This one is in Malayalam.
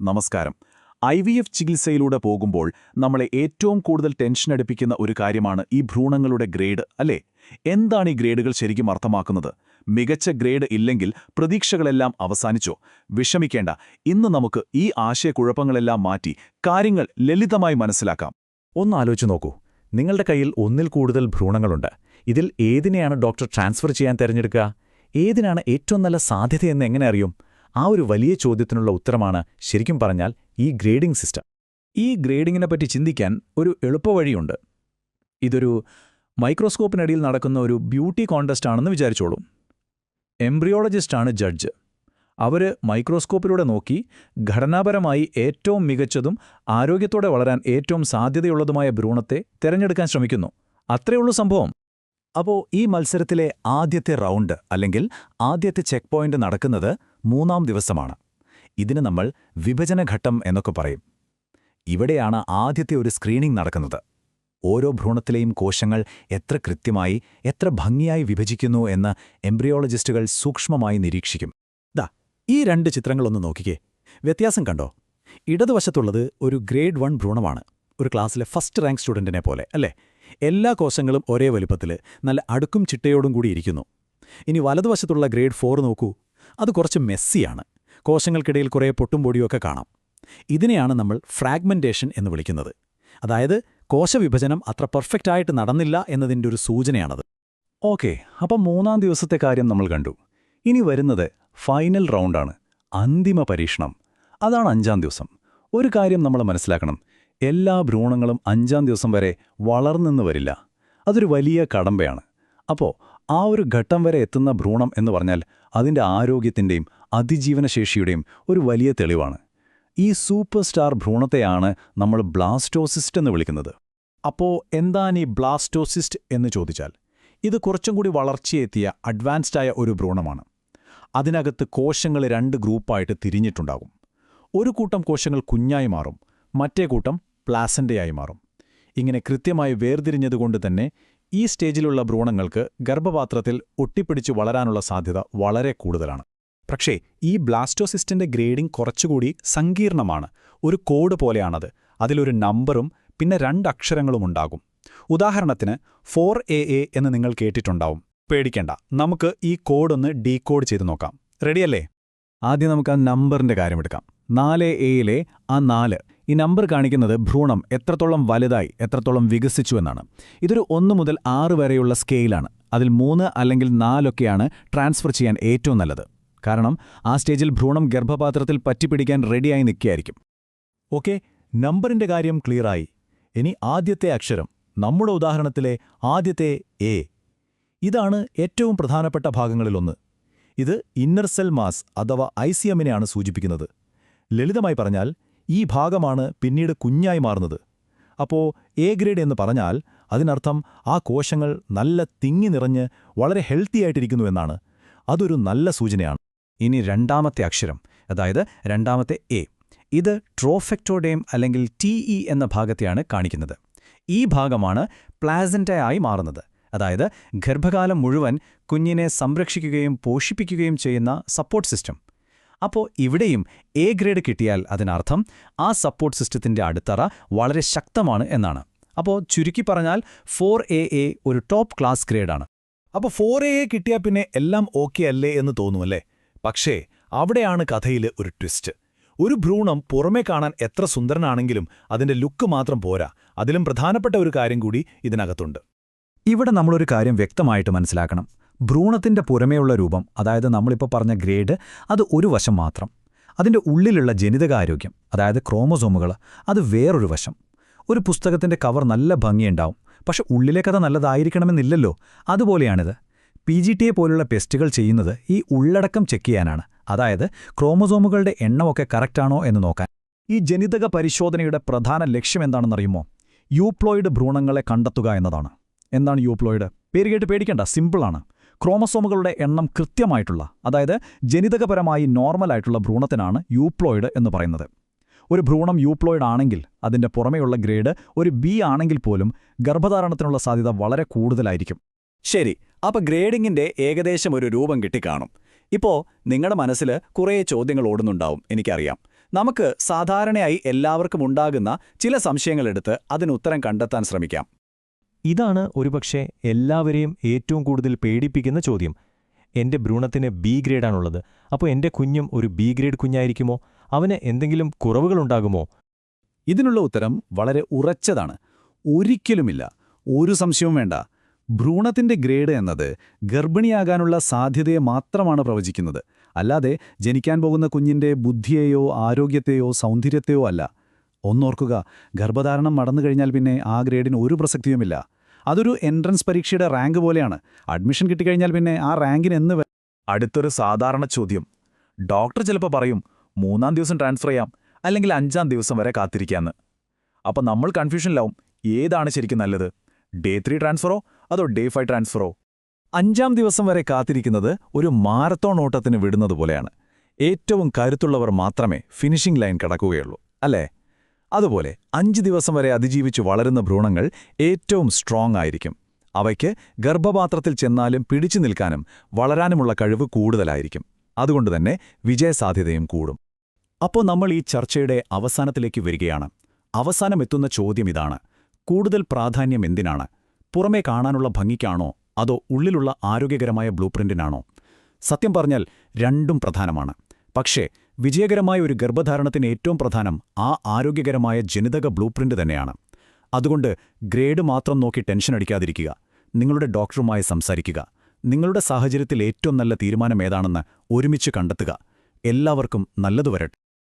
നമസ്കാരം. ഐ വി എഫ് ചികിത്സയിലൂടെ പോകുമ്പോൾ നമ്മളെ ഏറ്റവും കൂടുതൽ ടെൻഷൻ അടുപ്പിക്കുന്ന ഒരു കാര്യമാണ് ഈ ഭ്രൂണങ്ങളുടെ ഗ്രേഡ് അല്ലേ? എന്താണ് ഈ ഗ്രേഡുകൾ ശരിക്കും അർത്ഥമാക്കുന്നത്? മികച്ച ഗ്രേഡ് ഇല്ലെങ്കിൽ പ്രതീക്ഷകളെല്ലാം അവസാനിച്ചോ? വിഷമിക്കേണ്ട. ഇന്ന് നമുക്ക് ഈ ആശയക്കുഴപ്പങ്ങളെല്ലാം മാറ്റി കാര്യങ്ങൾ ലളിതമായി മനസ്സിലാക്കാം. ഒന്ന് ആലോചിച്ച് നോക്കൂ. നിങ്ങളുടെ കയ്യിൽ ഒന്നിൽ കൂടുതൽ ഭ്രൂണങ്ങളുണ്ട്. ഇതിൽ ഏതിനെയാണ് ഡോക്ടർ ട്രാൻസ്ഫർ ചെയ്യാൻ തിരഞ്ഞെടുക്കുക? ഏതിനാണ് ഏറ്റവും നല്ല സാധ്യതയെന്ന് എങ്ങനെ അറിയും? ആ ഒരു വലിയ ചോദ്യത്തിനുള്ള ഉത്തരമാണ് ശരിക്കും പറഞ്ഞാൽ ഈ ഗ്രേഡിംഗ് സിസ്റ്റം. ഈ ഗ്രേഡിങ്ങിനെ പറ്റി ചിന്തിക്കാൻ ഒരു എളുപ്പവഴിയുണ്ട് ഇതൊരു മൈക്രോസ്കോപ്പിനടിയിൽ നടക്കുന്ന ഒരു ബ്യൂട്ടി കോണ്ടസ്റ്റ് ആണെന്ന് വിചാരിച്ചോളൂ. എംബ്രിയോളജിസ്റ്റാണ് ജഡ്ജ്. അവർ മൈക്രോസ്കോപ്പിലൂടെ നോക്കി ഘടനാപരമായി ഏറ്റവും മികച്ചതും ആരോഗ്യത്തോടെ വളരാൻ ഏറ്റവും സാധ്യതയുള്ളതുമായ ഭ്രൂണത്തെ തിരഞ്ഞെടുക്കാൻ ശ്രമിക്കുന്നു. അത്രയുള്ളൂ സംഭവം. അപ്പോ ഈ മത്സരത്തിലെ ആദ്യത്തെ റൗണ്ട് അല്ലെങ്കിൽ ആദ്യത്തെ ചെക്ക് പോയിന്റ് നടക്കുന്നത് മൂന്നാം ദിവസമാണ്. ഇതിന് നമ്മൾ വിഭജനഘട്ടം എന്നൊക്കെ പറയും. ഇവിടെയാണ് ആദ്യത്തെ ഒരു സ്ക്രീനിംഗ് നടക്കുന്നത്. ഓരോ ഭ്രൂണത്തിലെയും കോശങ്ങൾ എത്ര കൃത്യമായി എത്ര ഭംഗിയായി വിഭജിക്കുന്നു എന്ന് എംബ്രിയോളജിസ്റ്റുകൾ സൂക്ഷ്മമായി നിരീക്ഷിക്കും. ദാ ഈ രണ്ട് ചിത്രങ്ങളൊന്ന് നോക്കിക്കേ. വ്യത്യാസം കണ്ടോ? ഇടതുവശത്തുള്ളത് ഒരു ഗ്രേഡ് വൺ ഭ്രൂണമാണ്. ഒരു ക്ലാസ്സിലെ ഫസ്റ്റ് റാങ്ക് സ്റ്റുഡന്റിനെ പോലെ അല്ലേ? എല്ലാ കോശങ്ങളും ഒരേ വലുപ്പത്തിൽ നല്ല അടുക്കും ചിട്ടയോടും കൂടി ഇരിക്കുന്നു. ഇനി വലതുവശത്തുള്ള ഗ്രേഡ് ഫോർ നോക്കൂ. അത് കുറച്ച് മെസ്സിയാണ്. കോശങ്ങൾക്കിടയിൽ കുറേ പൊട്ടും പൊടിയൊക്കെ കാണാം. ഇതിനെയാണ് നമ്മൾ ഫ്രാഗ്മെന്റേഷൻ എന്ന് വിളിക്കുന്നത്. അതായത് കോശവിഭജനം അത്ര പെർഫെക്റ്റായിട്ട് നടന്നില്ല എന്നതിന്റെ ഒരു സൂചനയാണത്. ഓക്കെ അപ്പം മൂന്നാം ദിവസത്തെ കാര്യം നമ്മൾ കണ്ടു. ഇനി വരുന്നത് ഫൈനൽ റൗണ്ടാണ്. അന്തിമ പരീക്ഷണം. അതാണ് അഞ്ചാം ദിവസം. ഒരു കാര്യം നമ്മൾ മനസ്സിലാക്കണം. എല്ലാ ഭ്രൂണങ്ങളും അഞ്ചാം ദിവസം വരെ വളർന്നെന്ന് വരില്ല. അതൊരു വലിയ കടമ്പയാണ്. അപ്പോൾ ആ ഒരു ഘട്ടം വരെ എത്തുന്ന ഭ്രൂണം എന്ന് പറഞ്ഞാൽ അതിന്റെ ആരോഗ്യത്തിന്റെയും അതിജീവനശേഷിയുടെയും ഒരു വലിയ തെളിവാണ്. ഈ സൂപ്പർ സ്റ്റാർ ഭ്രൂണത്തെയാണ് നമ്മൾ ബ്ലാസ്റ്റോസിസ്റ്റ് എന്ന് വിളിക്കുന്നത്. അപ്പോൾ എന്താണ് ഈ ബ്ലാസ്റ്റോസിസ്റ്റ് എന്ന് ചോദിച്ചാൽ ഇത് കുറച്ചും കൂടി വളർച്ചയെത്തിയ അഡ്വാൻസ്ഡായ ഒരു ഭ്രൂണമാണ്. അതിനകത്ത് കോശങ്ങൾ രണ്ട് ഗ്രൂപ്പായിട്ട് തിരിഞ്ഞിട്ടുണ്ടാകും. ഒരു കൂട്ടം കോശങ്ങൾ കുഞ്ഞായി മാറും മറ്റേ കൂട്ടം പ്ലാസന്റെയായി മാറും. ഇങ്ങനെ കൃത്യമായി വേർതിരിഞ്ഞതുകൊണ്ട് തന്നെ ഈ സ്റ്റേജിലുള്ള ഭ്രൂണങ്ങൾക്ക് ഗർഭപാത്രത്തിൽ ഒട്ടിപ്പിടിച്ചു വളരാനുള്ള സാധ്യത വളരെ കൂടുതലാണ്. പക്ഷേ ഈ ബ്ലാസ്റ്റോസിസ്റ്റിന്റെ ഗ്രേഡിംഗ് കുറച്ചുകൂടി സങ്കീർണമാണ്. ഒരു കോഡ് പോലെയാണത്. അതിലൊരു നമ്പറും പിന്നെ രണ്ട് അക്ഷരങ്ങളും ഉണ്ടാകും. ഉദാഹരണത്തിന് ഫോർ എ എ എന്ന് നിങ്ങൾ കേട്ടിട്ടുണ്ടാവും. പേടിക്കേണ്ട. നമുക്ക് ഈ കോഡൊന്ന് ഡീകോഡ് ചെയ്ത് നോക്കാം. റെഡിയല്ലേ? ആദ്യം നമുക്ക് ആ നമ്പറിന്റെ കാര്യമെടുക്കാം നാല് എയിലെ ആ നാല്. ഈ നമ്പർ കാണിക്കുന്നത് ഭ്രൂണം എത്രത്തോളം വലുതായി എത്രത്തോളം വികസിച്ചു എന്നാണ്. ഇതൊരു ഒന്ന് മുതൽ ആറ് വരെയുള്ള സ്കെയിലാണ്. അതിൽ മൂന്ന് അല്ലെങ്കിൽ നാലൊക്കെയാണ് ട്രാൻസ്ഫർ ചെയ്യാൻ ഏറ്റവും നല്ലത്. കാരണം ആ സ്റ്റേജിൽ ഭ്രൂണം ഗർഭപാത്രത്തിൽ പറ്റിപ്പിടിക്കാൻ റെഡിയായി നിൽക്കുകയായിരിക്കും. ഓക്കെ നമ്പറിന്റെ കാര്യം ക്ലിയറായി. ഇനി ആദ്യത്തെ അക്ഷരം നമ്മുടെ ഉദാഹരണത്തിലെ ആദ്യത്തെ എ. ഇതാണ് ഏറ്റവും പ്രധാനപ്പെട്ട ഭാഗങ്ങളിലൊന്ന്. ഇത് ഇന്നർ സെൽ മാസ് അഥവാ ഐ സി എമ്മിനെയാണ് സൂചിപ്പിക്കുന്നത്. ലളിതമായി പറഞ്ഞാൽ ഈ ഭാഗമാണ് പിന്നീട് കുഞ്ഞായി മാറുന്നത്. അപ്പോ എ ഗ്രേഡ് എന്ന് പറഞ്ഞാൽ അതിനർത്ഥം ആ കോശങ്ങൾ നല്ല തിങ്ങി നിറഞ്ഞ് വളരെ ഹെൽത്തിയായിട്ടിരിക്കുന്നു എന്നാണ്. അതൊരു നല്ല സൂചനയാണ്. ഇനി രണ്ടാമത്തെ അക്ഷരം അതായത് രണ്ടാമത്തെ എ. ഇത് ട്രോഫെക്ടോഡേം അല്ലെങ്കിൽ ടി എന്ന ഭാഗത്തെയാണ് കാണിക്കുന്നത്. ഈ ഭാഗമാണ് പ്ലാസന്റയായി മാറുന്നത്. അതായത് ഗർഭകാലം മുഴുവൻ കുഞ്ഞിനെ സംരക്ഷിക്കുകയും പോഷിപ്പിക്കുകയും ചെയ്യുന്ന സപ്പോർട്ട് സിസ്റ്റം. അപ്പോൾ ഇവിടെയും എ ഗ്രേഡ് കിട്ടിയാൽ അതിനർത്ഥം ആ സപ്പോർട്ട് സിസ്റ്റത്തിന്റെ അടിത്തറ വളരെ ശക്തമാണ് എന്നാണ്. അപ്പോൾ ചുരുക്കി പറഞ്ഞാൽ ഫോർ എ ഒരു ടോപ്പ് ക്ലാസ് ഗ്രേഡാണ് അപ്പോൾ ഫോർ എ എ കിട്ടിയാൽ പിന്നെ എല്ലാം ഓക്കെ അല്ലേ എന്ന് തോന്നുമല്ലേ? പക്ഷേ അവിടെയാണ് കഥയിൽ ഒരു ട്വിസ്റ്റ് ഒരു ഭ്രൂണം പുറമേ കാണാൻ എത്ര സുന്ദരനാണെങ്കിലും അതിന്റെ ലുക്ക് മാത്രം പോരാ. അതിലും പ്രധാനപ്പെട്ട ഒരു കാര്യം കൂടി ഇതിനകത്തുണ്ട്. ഇവിടെ നമ്മളൊരു കാര്യം വ്യക്തമായിട്ട് മനസ്സിലാക്കണം. ഭ്രൂണത്തിന്റെ പുറമേയുള്ള രൂപം അതായത് നമ്മളിപ്പോൾ പറഞ്ഞ ഗ്രേഡ് അത് ഒരു വശം മാത്രം. അതിന്റെ ഉള്ളിലുള്ള ജനിതകാരോഗ്യം അതായത് ക്രോമസോമുകൾ അത് വേറൊരു വശം. ഒരു പുസ്തകത്തിന്റെ കവർ നല്ല ഭംഗിയുണ്ടാവും പക്ഷെ ഉള്ളിലെ കഥ നല്ലതായിരിക്കണമെന്നില്ലല്ലോ. അതുപോലെയാണിത്. പി ജി ടി എ പോലുള്ള ടെസ്റ്റുകൾ ചെയ്യുന്നത് ഈ ഉള്ളടക്കം ചെക്ക് ചെയ്യാനാണ്. അതായത് ക്രോമസോമുകളുടെ എണ്ണമൊക്കെ കറക്റ്റാണോ എന്ന് നോക്കാൻ. ഈ ജനിതക പരിശോധനയുടെ പ്രധാന ലക്ഷ്യം എന്താണെന്നറിയുമോ? യൂപ്ലോയിഡ് ഭ്രൂണങ്ങളെ കണ്ടെത്തുക എന്നതാണ്. എന്താണ് യൂപ്ലോയിഡ്? പേര് കേട്ട് പേടിക്കേണ്ട സിമ്പിളാണ്. ക്രോമസോമുകളുടെ എണ്ണം കൃത്യമായിട്ടുള്ള അതായത് ജനിതകപരമായി നോർമലായിട്ടുള്ള ഭ്രൂണത്തിനാണ് യൂപ്ലോയിഡ് എന്ന് പറയുന്നത്. ഒരു ഭ്രൂണം യൂപ്ലോയിഡ് ആണെങ്കിൽ അതിന്റെ പുറമെയുള്ള ഗ്രേഡ് ഒരു ബി ആണെങ്കിൽ പോലും ഗർഭധാരണത്തിനുള്ള സാധ്യത വളരെ കൂടുതലായിരിക്കും. ശരി അപ്പൊ ഗ്രേഡിങ്ങിന്റെ ഏകദേശം ഒരു രൂപം കിട്ടിക്കാണും. ഇപ്പോ നിങ്ങളുടെ മനസ്സിൽ കുറേ ചോദ്യങ്ങൾ ഓടുന്നുണ്ടാവും എനിക്കറിയാം. നമുക്ക് സാധാരണയായി എല്ലാവർക്കും ഉണ്ടാകുന്ന ചില സംശയങ്ങളെടുത്ത് അതിനുത്തരം കണ്ടെത്താൻ ശ്രമിക്കാം. ഇതാണ് ഒരുപക്ഷെ എല്ലാവരെയും ഏറ്റവും കൂടുതൽ പേടിപ്പിക്കുന്ന ചോദ്യം. എന്റെ ഭ്രൂണത്തിന് ബി ഗ്രേഡാണുള്ളത്. അപ്പോൾ എന്റെ കുഞ്ഞും ഒരു ബി ഗ്രേഡ് കുഞ്ഞായിരിക്കുമോ? അവന് എന്തെങ്കിലും കുറവുകളുണ്ടാകുമോ? ഇതിനുള്ള ഉത്തരം വളരെ ഉറച്ചതാണ്. ഒരിക്കലുമില്ല. ഒരു സംശയവും വേണ്ട. ഭ്രൂണത്തിന്റെ ഗ്രേഡ് എന്നത് ഗർഭിണിയാകാനുള്ള സാധ്യതയെ മാത്രമാണ് പ്രവചിക്കുന്നത്. അല്ലാതെ ജനിക്കാൻ പോകുന്ന കുഞ്ഞിന്റെ ബുദ്ധിയെയോ ആരോഗ്യത്തെയോ സൗന്ദര്യത്തെയോ അല്ല. ഒന്നോർക്കുക. ഗർഭധാരണം നടന്നു കഴിഞ്ഞാൽ പിന്നെ ആ ഗ്രേഡിന് ഒരു പ്രസക്തിയുമില്ല. അതൊരു എൻട്രൻസ് പരീക്ഷയുടെ റാങ്ക് പോലെയാണ്. അഡ്മിഷൻ കിട്ടിക്കഴിഞ്ഞാൽ പിന്നെ ആ റാങ്കിന് എന്ന് അടുത്തൊരു സാധാരണ ചോദ്യം. ഡോക്ടർ ചിലപ്പോൾ പറയും മൂന്നാം ദിവസം ട്രാൻസ്ഫർ ചെയ്യാം അല്ലെങ്കിൽ അഞ്ചാം ദിവസം വരെ കാത്തിരിക്കാന്ന്. അപ്പം നമ്മൾ കൺഫ്യൂഷനിലാവും ഏതാണ് ശരിക്കും നല്ലത്? ഡേ ത്രീ ട്രാൻസ്ഫറോ അതോ ഡേ ഫൈവ് ട്രാൻസ്ഫറോ അഞ്ചാം ദിവസം വരെ കാത്തിരിക്കുന്നത് ഒരു മാരത്തോൺ ഓട്ടത്തിന് വിടുന്നത് പോലെയാണ്. ഏറ്റവും കരുത്തുള്ളവർ മാത്രമേ ഫിനിഷിംഗ് ലൈൻ കടക്കുകയുള്ളൂ അല്ലേ? അതുപോലെ അഞ്ച് ദിവസം വരെ അതിജീവിച്ചു വളരുന്ന ഭ്രൂണങ്ങൾ ഏറ്റവും സ്ട്രോങ് ആയിരിക്കും. അവയ്ക്ക് ഗർഭപാത്രത്തിൽ ചെന്നാലും പിടിച്ചു നിൽക്കാനും വളരാനുമുള്ള കഴിവ് കൂടുതലായിരിക്കും. അതുകൊണ്ടുതന്നെ വിജയസാധ്യതയും കൂടും. അപ്പോൾ നമ്മൾ ഈ ചർച്ചയുടെ അവസാനത്തിലേക്ക് വരികയാണ്. അവസാനം എത്തുന്ന ചോദ്യം ഇതാണ്. കൂടുതൽ പ്രാധാന്യം എന്തിനാണ്? പുറമേ കാണാനുള്ള ഭംഗിക്കാണോ? അതോ ഉള്ളിലുള്ള ആരോഗ്യകരമായ ബ്ലൂപ്രിന്റിനാണോ? സത്യം പറഞ്ഞാൽ രണ്ടും പ്രധാനമാണ്. പക്ഷേ വിജയകരമായ ഒരു ഗർഭധാരണത്തിന് ഏറ്റവും പ്രധാനം ആ ആരോഗ്യകരമായ ജനിതക ബ്ലൂപ്രിന്റ് തന്നെയാണ്. അതുകൊണ്ട് ഗ്രേഡ് മാത്രം നോക്കി ടെൻഷൻ അടിക്കാതിരിക്കുക. നിങ്ങളുടെ ഡോക്ടറുമായി സംസാരിക്കുക. നിങ്ങളുടെ സാഹചര്യത്തിൽ ഏറ്റവും നല്ല തീരുമാനം ഏതാണെന്ന് ഒരുമിച്ച് കണ്ടെത്തുക. എല്ലാവർക്കും നല്ലതു വരട്ടെ.